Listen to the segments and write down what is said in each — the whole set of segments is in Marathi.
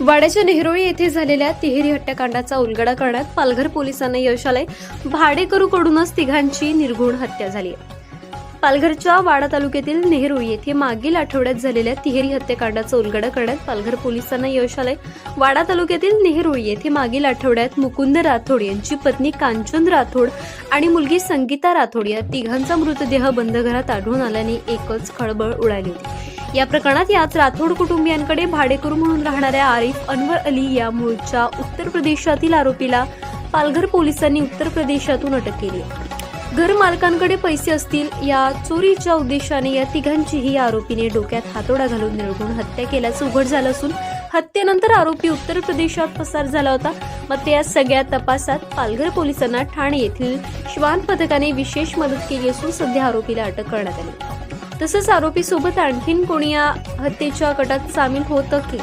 वाड्याच्या नेहरोळी येथे झालेल्या तिहेरी हत्याकांडाचा उलगडा करण्यात पालघर पोलिसांना यश आलंय. भाडेकरूकडूनच तिघांची निर्घुण हत्या झाली पालघरच्या वाडा तालुक्यातील नेहरोळी येथे मागील आठवड्यात झालेल्या तिहेरी हत्याकांडाचा उलगडा करण्यात पालघर पोलिसांना यश आलंय. वाडा तालुक्यातील नेहरोळी येथे मागील आठवड्यात मुकुंद राठोड यांची पत्नी कांचन राठोड आणि मुलगी संगीता राठोड या तिघांचा मृतदेह बंद घरात आढळून आल्याने एकच खळबळ उडाली होती. या प्रकरणात यात राठोड कुटुंबियांकडे भाडेकरू म्हणून राहणाऱ्या आरिफ अनवर अली या मूळच्या उत्तर प्रदेशातील आरोपीला पालघर पोलिसांनी उत्तर प्रदेशातून अटक केली घर मालकांकडे पैसे असतील या चोरीच्या उद्देशाने या तिघांचीही आरोपीने डोक्यात हातोडा घालून निर्गुण हत्या केल्याचं उघड झालं असून हत्येनंतर आरोपी उत्तर प्रदेशात पसार झाला होता. मग या सगळ्या तपासात पालघर पोलिसांना ठाणे येथील श्वान पथकाने विशेष मदत केली असून सध्या आरोपीला अटक करण्यात आली तसंच आरोपी सोबत आणखीन कोणी या हत्येच्या कटात सामील होतं की?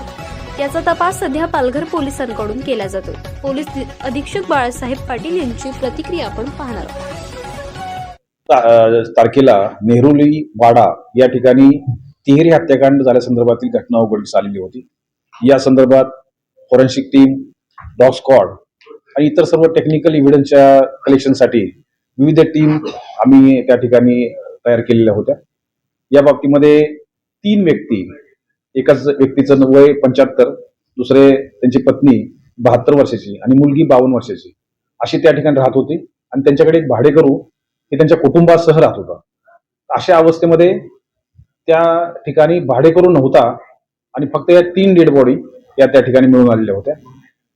याचा तपास सध्या पालघर पोलिसांकडून केला जातो पोलीस अधीक्षक बाळासाहेब पाटील यांची प्रतिक्रिया आपण पाहणार आहोत. तारखेला नेहरुली वाडा या ठिकाणी तिहेरी हत्याकांड झाल्यासंदर्भातील घटना उघडकीस आलेली होती. या संदर्भात फॉरेन्सिक टीम डॉग स्क्वॉड आणि इतर सर्व टेक्निकल इव्हिडन्सच्या कलेक्शनसाठी विविध टीम आम्ही त्या ठिकाणी तयार केलेल्या होत्या. या बाबतीमध्ये तीन व्यक्ती एकाच व्यक्तीचं वय पंच्याहत्तर दुसरे त्यांची पत्नी बहात्तर वर्षाची आणि मुलगी बावन्न वर्षाची अशी त्या ठिकाणी राहत होती. आणि त्यांच्याकडे एक भाडेकरू हे त्यांच्या कुटुंबासह राहत होता. अशा अवस्थेमध्ये त्या ठिकाणी भाडेकरू नव्हता आणि फक्त या तीन डेड बॉडी या त्या ठिकाणी मिळून आलेल्या होत्या.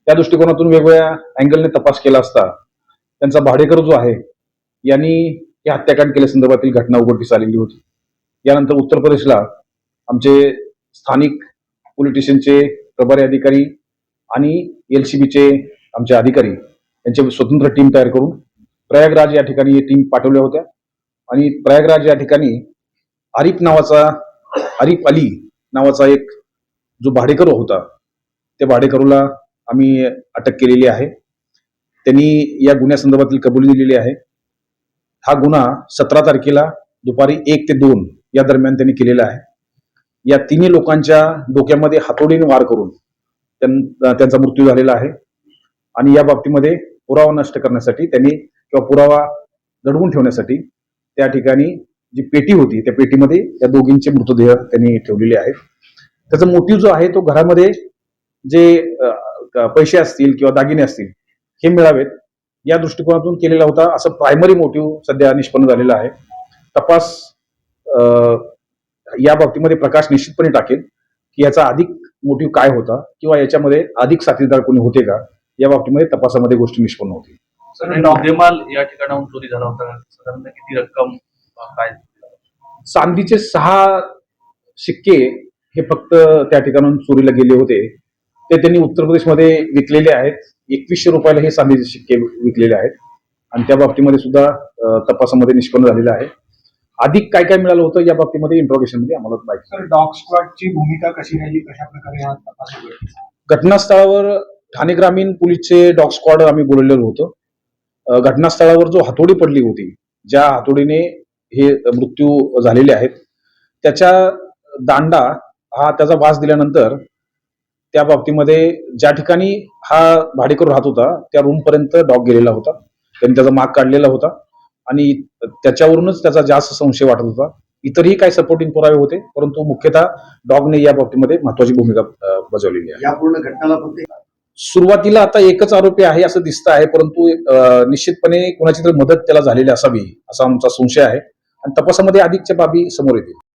त्या दृष्टिकोनातून वेगवेगळ्या अँगलने तपास केला असता त्यांचा भाडेकरू जो आहे यांनी हे हत्याकांड केल्यासंदर्भातील घटना उघडकीस आलेली होती. यानंतर उत्तर प्रदेशला आमचे स्थानिक पोलिटिशियनचे प्रभारी अधिकारी आणि एल सी बीचे आमचे अधिकारी यांचे स्वतंत्र टीम तयार करून प्रयागराज या ठिकाणी टीम पाठवल्या होत्या. आणि प्रयागराज या ठिकाणी आरिफ नावाचा आरिफ अली नावाचा एक जो भाडेकरू होता त्या भाडेकरूला आम्ही अटक केलेली आहे. त्यांनी या गुन्ह्यासंदर्भातील कबुली दिलेली आहे. हा गुन्हा सतरा तारखेला दुपारी एक ते दोन या दरम्यान त्यांनी केलेला आहे. या तिन्ही लोकांच्या डोक्यामध्ये हातोडीने वार करून त्यां- त्यांचा मृत्यू झालेला आहे. आणि या बाबतीमध्ये पुरावा नष्ट करण्यासाठी त्यांनी किंवा पुरावा दडवून ठेवण्यासाठी त्या ठिकाणी जी पेटी होती त्या पेटीमध्ये या दोघींचे मृतदेह त्यांनी ठेवलेले आहेत. त्याचा मोटिव्ह जो आहे तो घरामध्ये जे पैसे असतील किंवा दागिने असतील हे मिळावेत. या दृष्टिकोनातून केलेला होता असं प्रायमरी मोटिव्ह सध्या निष्पन्न झालेला आहे. तपास या बाबतीमध्ये प्रकाश निश्चितपणे टाकेल की याचा अधिक मोटिव्ह काय होता किंवा याच्यामध्ये अधिक साथीदार कोणी होते का या बाबतीमध्ये तपासामध्ये गोष्टी निष्पन्न होतील. या ठिकाणाहून चोरी झाला होता. साधारणतः किती रक्कम काय? चांदीचे सहा शिक्के हे फक्त त्या ठिकाणून चोरीला गेले होते. ते त्यांनी उत्तर प्रदेशमध्ये विकलेले आहेत. एकवीसशे रुपयाला हे चांदीचे शिक्के विकलेले आहेत. आणि त्या बाबतीमध्ये सुद्धा तपासामध्ये निष्पन्न झालेलं आहे. अधिक काय काय मिळालं होतं या बाबतीमध्ये इंट्रोगेशनमध्ये आम्हाला माहिती डॉग स्क्वॉडची भूमिका कशी राहिली? कशा प्रकारे घटनास्थळावर ठाणे ग्रामीण पोलीसचे डॉग स्क्वॉड आम्ही बोलवलेलो होतो. घटनास्थळावर जो हातोडी पडली होती ज्या हातोडीने हे मृत्यू झालेले आहेत त्याच्या दांडा हा त्याचा वास दिल्यानंतर त्या बाबतीमध्ये ज्या ठिकाणी हा भाडेकरू राहत होता त्या रूम पर्यंत डॉग गेलेला होता. त्यांनी त्याचा माग काढलेला होता. आणि त्याच्यावरूनच त्याचा जास्त संशय वाटत होता. इतरही काही सपोर्टिंग पुरावे होते परंतु मुख्यतः डॉगने या बाबतीमध्ये महत्वाची भूमिका बजावलेली आहे. या पूर्ण घटनाला फक्त सुरुवातीला आता एकच आरोपी आहे असं दिसतं आहे परंतु निश्चितपणे कोणाची तरी मदत त्याला झालेली असावी असा आमचा संशय आहे. आणि तपासामध्ये अधिकच्या बाबी समोर येतील.